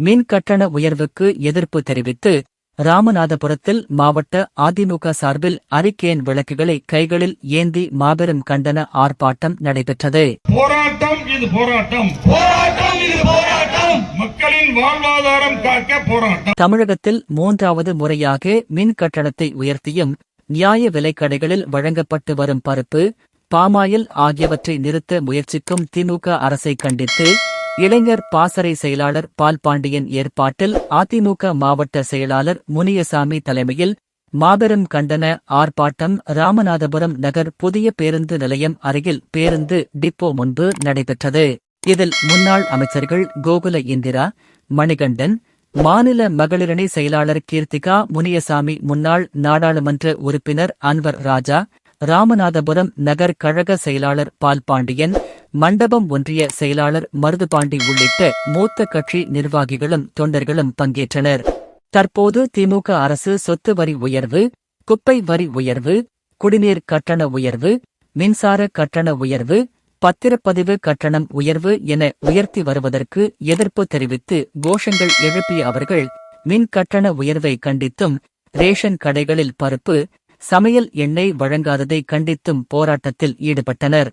மின் கட்டண உயர்வுக்கு எதிர்ப்பு தெரிவித்து ராமநாதபுரத்தில் மாவட்ட அதிமுக சார்பில் அரிக்கேன் விளக்குகளை கைகளில் ஏந்தி மாபெரும் கண்டன ஆர்ப்பாட்டம் நடைபெற்றது. போராட்டம் இது போராட்டம். போராட்டம் இது போராட்டம். மக்களின் வாழ்வாதாரம் காக்க போராட்டம். தமிழகத்தில் மூன்றாவது முறையாக மின் கட்டணத்தை உயர்த்தியும் நியாய விலைக்கடைகளில் வழங்கப்பட்டு வரும் பருப்பு பாமாயில் ஆகியவற்றை நிறுத்த முயற்சிக்கும் திமுக அரசை கண்டித்து இளைஞர் பாசறை செயலாளர் பால் பாண்டியன் ஏற்பாட்டில் அதிமுக மாவட்ட செயலாளர் முனியசாமி தலைமையில் மாபெரும் கண்டன ஆர்ப்பாட்டம் ராமநாதபுரம் நகர் புதிய பேருந்து நிலையம் அருகில் பேருந்து டிப்போ முன்பு நடைபெற்றது. இதில் முன்னாள் அமைச்சர்கள் கோகுல இந்திரா மணிகண்டன் மாநில மகளிரணி செயலாளர் கீர்த்திகா முனியசாமி முன்னாள் நாடாளுமன்ற உறுப்பினர் அன்வர் ராஜா ராமநாதபுரம் நகர் கழக செயலாளர் பால் பாண்டியன் மண்டபம் ஒன்றிய செயலாளர் மருதுபாண்டி உள்ளிட்ட மூத்த கட்சி நிர்வாகிகளும் தொண்டர்களும் பங்கேற்றனர். தற்போது திமுக அரசு சொத்து வரி உயர்வு குப்பை வரி உயர்வு குடிநீர் கட்டண உயர்வு மின்சார கட்டண உயர்வு பத்திரப்பதிவு கட்டணம் உயர்வு என உயர்த்தி வருவதற்கு எதிர்ப்பு தெரிவித்து கோஷங்கள் எழுப்பிய அவர்கள் மின் கட்டண உயர்வை கண்டித்தும் ரேஷன் கடைகளில் பருப்பு சமையல் எண்ணெய் வழங்காததை கண்டித்தும் போராட்டத்தில் ஈடுபட்டனர்.